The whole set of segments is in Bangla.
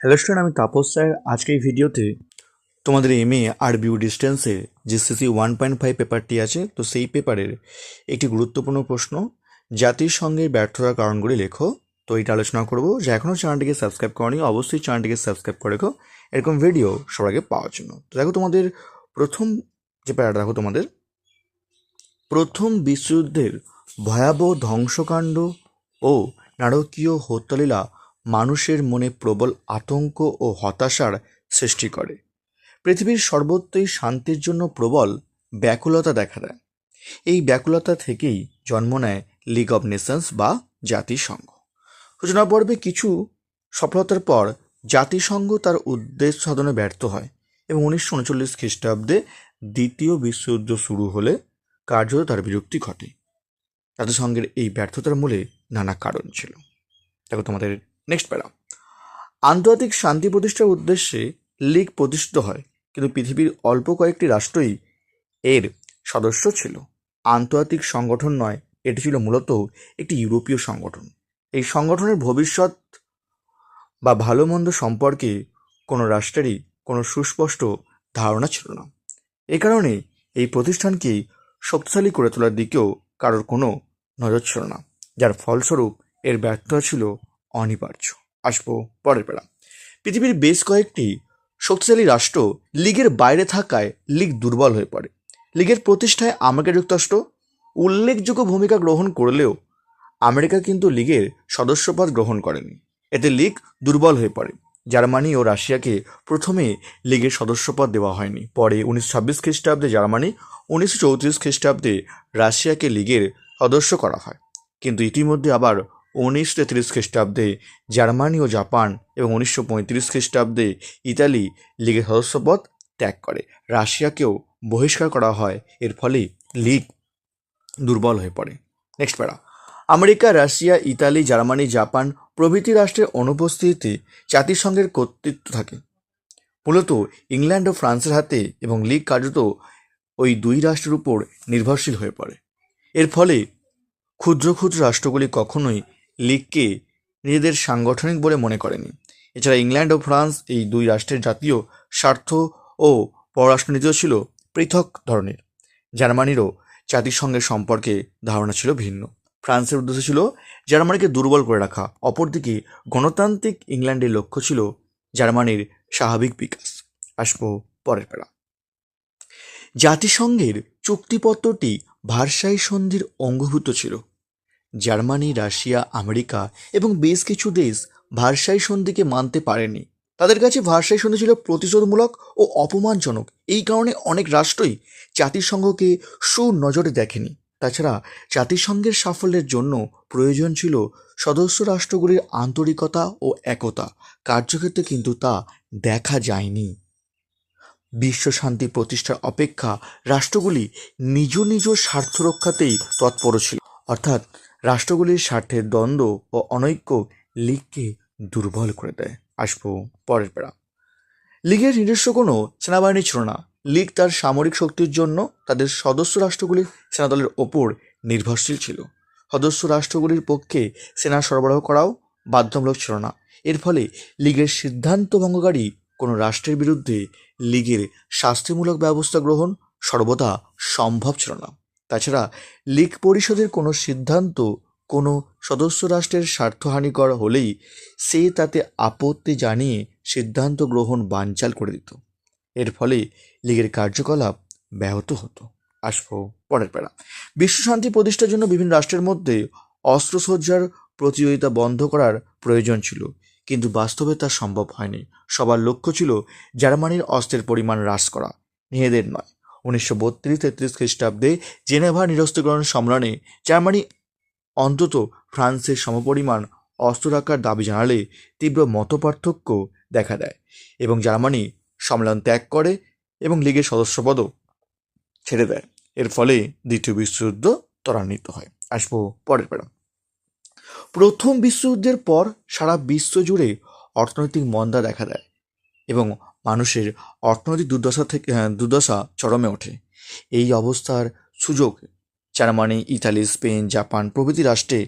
হ্যালো স্টুডেন্ট আমি তাপস স্যার। আজকে এই ভিডিওতে তোমাদের এম এ আর বিউ ডিস্টেন্সের যে সিসি ওয়ান পয়েন্ট ফাইভ পেপারটি আছে। তো সেই পেপারের একটি গুরুত্বপূর্ণ প্রশ্ন জাতিসংঘের ব্যর্থতার কারণগুলি লেখো। তো এটা আলোচনা করব। যে এখনও চ্যানেলটিকে সাবস্ক্রাইব করনি, অবশ্যই চ্যানেলটিকে সাবস্ক্রাইব করে রেখো। এরকম ভিডিও সবার আগে পাওয়ার জন্য। তো দেখো তোমাদের প্রথম যে প্যারাটা দেখো তোমাদের। প্রথম বিশ্বযুদ্ধের ভয়াবহ ধ্বংসকাণ্ড ও নারকীয় হত্যালীলা মানুষের মনে প্রবল আতঙ্ক ও হতাশার সৃষ্টি করে। পৃথিবীর সর্বত্রই শান্তির জন্য প্রবল ব্যাকুলতা দেখা দেয়। এই ব্যাকুলতা থেকেই জন্ম নেয় লিগ অব নেশনস বা জাতিসংঘ। সূচনা পর্বে কিছু সফলতার পর জাতিসংঘ তার উদ্দেশ্য সাধনে ব্যর্থ হয় এবং উনিশশো উনচল্লিশ খ্রিস্টাব্দে দ্বিতীয় বিশ্বযুদ্ধ শুরু হলে কার্যত তার বিরক্তি ঘটে। জাতিসংঘের এই ব্যর্থতার মূলে নানা কারণ ছিল। দেখো তোমাদের নেক্সট প্যারা আন্তর্জাতিক শান্তি প্রতিষ্ঠার উদ্দেশ্যে লীগ প্রতিষ্ঠিত হয়, কিন্তু পৃথিবীর অল্প কয়েকটি রাষ্ট্রই এর সদস্য ছিল। আন্তর্জাতিক সংগঠন নয়, এটি ছিল মূলত একটি ইউরোপীয় সংগঠন। এই সংগঠনের ভবিষ্যৎ বা ভালো মন্দ সম্পর্কে কোনো রাষ্ট্রেরই কোনো সুস্পষ্ট ধারণা ছিল না। এ কারণে এই প্রতিষ্ঠানকে শক্তিশালী করে তোলার দিকেও কারোর কোনো নজর ছিল না, যার ফলস্বরূপ এর ব্যর্থতা ছিল অনিবার্য। আসব পরের বেলা। পৃথিবীর বেশ কয়েকটি শক্তিশালী রাষ্ট্র লীগের বাইরে থাকায় লীগ দুর্বল হয়ে পড়ে। লীগের প্রতিষ্ঠায় আমেরিকা যুক্তরাষ্ট্র উল্লেখযোগ্য ভূমিকা গ্রহণ করলেও আমেরিকা কিন্তু লীগের সদস্যপদ গ্রহণ করেনি। এতে লীগ দুর্বল হয়ে পড়ে। জার্মানি ও রাশিয়াকে প্রথমে লীগের সদস্যপদ দেওয়া হয়নি। পরে উনিশশো ছাব্বিশ খ্রিস্টাব্দে জার্মানি, উনিশশো চৌত্রিশ খ্রিস্টাব্দে রাশিয়াকে লীগের সদস্য করা হয়। কিন্তু ইতিমধ্যে আবার উনিশশো তেত্রিশ খ্রিস্টাব্দে জার্মানি ও জাপান এবং উনিশশো পঁয়ত্রিশ খ্রিস্টাব্দে ইতালি লীগের সদস্যপদ ত্যাগ করে। রাশিয়াকেও বহিষ্কার করা হয়, এর ফলে লীগ দুর্বল হয়ে পড়ে। Next para America, Russia, Italy, Germany, Japan প্রভৃতি রাষ্ট্রের অনুপস্থিতিতে জাতিসংঘের কর্তৃত্ব থাকে। মূলত ইংল্যান্ড ও ফ্রান্সের হাতে এবং লীগ কার্যত ওই দুই রাষ্ট্রের উপর নির্ভরশীল হয়ে পড়ে। এর ফলে ক্ষুদ্র ক্ষুদ্র রাষ্ট্রগুলি কখনোই লীগকে নিজেদের সাংগঠনিক বলে মনে করেনি। এছাড়া ইংল্যান্ড ও ফ্রান্স এই দুই রাষ্ট্রের জাতীয় স্বার্থ ও পররাষ্ট্রনীতিও ছিল পৃথক ধরনের। জার্মানিরও জাতিসংঘের সম্পর্কে ধারণা ছিল ভিন্ন। ফ্রান্সের উদ্দেশ্য ছিল জার্মানিকে দুর্বল করে রাখা। অপরদিকে গণতান্ত্রিক ইংল্যান্ডের লক্ষ্য ছিল জার্মানির স্বাভাবিক বিকাশ। আসব পরের পেলা জাতিসংঘের চুক্তিপত্রটি ভারসাই সন্ধির অঙ্গভূত ছিল। জার্মানি, রাশিয়া, আমেরিকা এবং বেশ কিছু দেশ ভারসাই সন্ধিকে মানতে পারেনি। তাদের কাছে ভারসাই সন্ধি ছিল প্রতিশোধমূলক ও অপমানজনক। এই কারণে অনেক রাষ্ট্রই জাতিসংঘকে সুনজরে দেখেনি। তাছাড়া জাতিসংঘের সাফল্যের জন্য প্রয়োজন ছিল সদস্য রাষ্ট্রগুলির আন্তরিকতা ও একতা। কার্যক্ষেত্রে কিন্তু তা দেখা যায়নি। বিশ্ব শান্তি প্রতিষ্ঠার অপেক্ষা রাষ্ট্রগুলি নিজ নিজ স্বার্থ রক্ষাতেই তৎপর ছিল। অর্থাৎ রাষ্ট্রগুলির স্বার্থের দ্বন্দ্ব ও অনৈক্য লীগকে দুর্বল করে দেয়। আসব পরের পেড়া লীগের নিজস্ব কোনো সেনাবাহিনী ছিল না। লীগ তার সামরিক শক্তির জন্য তাদের সদস্য রাষ্ট্রগুলির সেনাদলের ওপর নির্ভরশীল ছিল। সদস্য রাষ্ট্রগুলির পক্ষে সেনা সরবরাহ করাও বাধ্যমূলক ছিল না। এর ফলে লীগের সিদ্ধান্ত ভঙ্গকারী কোনো রাষ্ট্রের বিরুদ্ধে লীগের শাস্তিমূলক ব্যবস্থা গ্রহণ সর্বদা সম্ভব ছিল না। তাছাড়া লীগ পরিষদের কোনো সিদ্ধান্ত কোনো সদস্য রাষ্ট্রের স্বার্থহানিকর হলেই সে তাতে আপত্তি জানিয়ে সিদ্ধান্ত গ্রহণ বানচাল করে দিত। এর ফলে লীগের কার্যকলাপ ব্যাহত হতো। আসব পরের পেড়া বিশ্বশান্তি প্রতিষ্ঠার জন্য বিভিন্ন রাষ্ট্রের মধ্যে অস্ত্রসজ্জার প্রতিযোগিতা বন্ধ করার প্রয়োজন ছিল, কিন্তু বাস্তবে তা সম্ভব হয়নি। সবার লক্ষ্য ছিল জার্মানির অস্ত্রের পরিমাণ হ্রাস করা। নিজেদের নয়। উনিশশো বত্রিশ তেত্রিশ খ্রিস্টাব্দে জেনেভা নিরস্ত্রীকরণ সম্মেলনে জার্মানি অন্তত ফ্রান্সের সমপরিমাণ অস্ত্র রাখার দাবি জানালে তীব্র মতপার্থক্য দেখা দেয় এবং জার্মানি সম্মেলন ত্যাগ করে এবং লীগের সদস্যপদও ছেড়ে দেয়। এর ফলে দ্বিতীয় বিশ্বযুদ্ধ ত্বরান্বিত হয়। আসব পরের পেড়া প্রথম বিশ্বযুদ্ধের পর সারা বিশ্ব জুড়ে অর্থনৈতিক মন্দা দেখা দেয় এবং মানুষের অর্থনৈতিক দুর্দশা থেকে দুর্দশা চরমে ওঠে। এই অবস্থার সুযোগ জার্মানি ইতালি, স্পেন, জাপান প্রভৃতি রাষ্ট্রে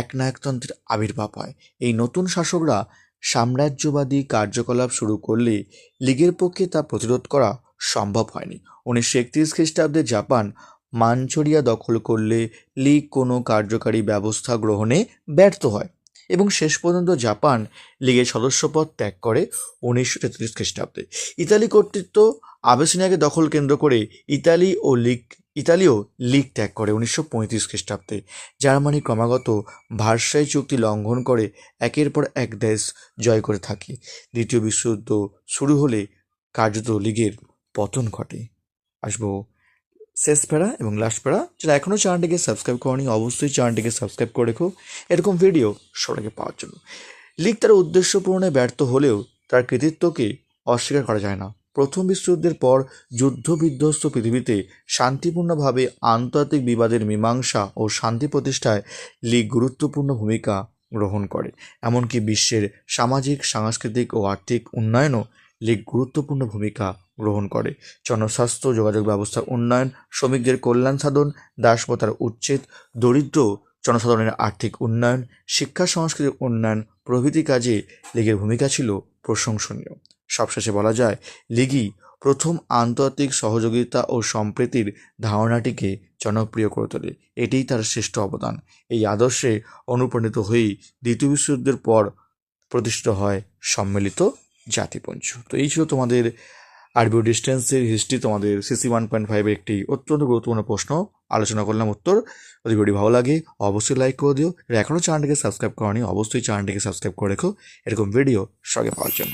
একনায়কতন্ত্রের আবির্ভাব হয়। এই নতুন শাসকরা সাম্রাজ্যবাদী কার্যকলাপ শুরু করলে লীগের পক্ষে তা প্রতিরোধ করা সম্ভব হয়নি। উনিশশো একত্রিশ খ্রিস্টাব্দে জাপান মাঞ্চুরিয়া দখল করলে লীগ কোনো কার্যকারী ব্যবস্থা গ্রহণে ব্যর্থ হয়। এবং শেষ পর্যন্ত জাপান লীগের সদস্যপদ ত্যাগ করে উনিশশো তেত্রিশ খ্রিস্টাব্দে। ইতালি কর্তৃত্ব আবেসিনিয়াকে দখল কেন্দ্র করে ইতালি ও লীগ, ইতালিও লীগ ত্যাগ করে উনিশশো পঁয়ত্রিশ খ্রিস্টাব্দে। জার্মানি ক্রমাগত ভার্সাই চুক্তি লঙ্ঘন করে একের পর এক দেশ জয় করে থাকে। দ্বিতীয় বিশ্বযুদ্ধ শুরু হলে কার্যত লীগের পতন ঘটে। আসব শেষ প্যারা এবং লাস্ট প্যারা। যারা এখনও চ্যানেলটিকে সাবস্ক্রাইব করেনি, অবশ্যই চ্যানেলটিকে সাবস্ক্রাইব করে রেখো। এরকম ভিডিও সবাইকে পাওয়ার জন্য। লিগ তার উদ্দেশ্য পূরণে ব্যর্থ হলেও তার কৃতিত্বকে অস্বীকার করা যায় না। প্রথম বিশ্বযুদ্ধের পর যুদ্ধ বিধ্বস্ত পৃথিবীতে শান্তিপূর্ণভাবে আন্তর্জাতিক বিবাদের মীমাংসা ও শান্তি প্রতিষ্ঠায় লীগ গুরুত্বপূর্ণ ভূমিকা গ্রহণ করে। এমনকি বিশ্বের সামাজিক, সাংস্কৃতিক ও আর্থিক উন্নয়নও লীগ গুরুত্বপূর্ণ ভূমিকা গ্রহণ করে। জনস্বাস্থ্য, যোগাযোগ ব্যবস্থার উন্নয়ন, শ্রমিকদের কল্যাণ সাধন দাসপ্রথার উচ্ছেদ দরিদ্র জনসাধারণের আর্থিক উন্নয়ন, শিক্ষা, সংস্কৃতির উন্নয়ন, প্রভৃতি কাজে লীগের ভূমিকা ছিল প্রশংসনীয়। সবশেষে বলা যায়, লীগই প্রথম আন্তর্জাতিক সহযোগিতা ও সম্প্রীতির ধারণাটিকে জনপ্রিয় করে তোলে। এটিই তার শ্রেষ্ঠ অবদান। এই আদর্শে অনুপ্রাণিত হয়েই দ্বিতীয় বিশ্বযুদ্ধের পর প্রতিষ্ঠিত হয় সম্মিলিত জাতিপঞ্চ। তো এই ছিল তোমাদের আরবিও ডিস্টেন্সের হিস্ট্রি তোমাদের সিসি ওয়ান পয়েন্ট ফাইভের একটি অত্যন্ত গুরুত্বপূর্ণ প্রশ্ন। আলোচনা করলাম উত্তর। যদি ভিডিও ভালো লাগে, অবশ্যই লাইক করে দিও। এখনও চ্যানেলটিকে সাবস্ক্রাইব করনি, অবশ্যই চ্যানেলটিকে সাবস্ক্রাইব করে রেখো। এরকম ভিডিও সঙ্গে পাওয়ার জন্য।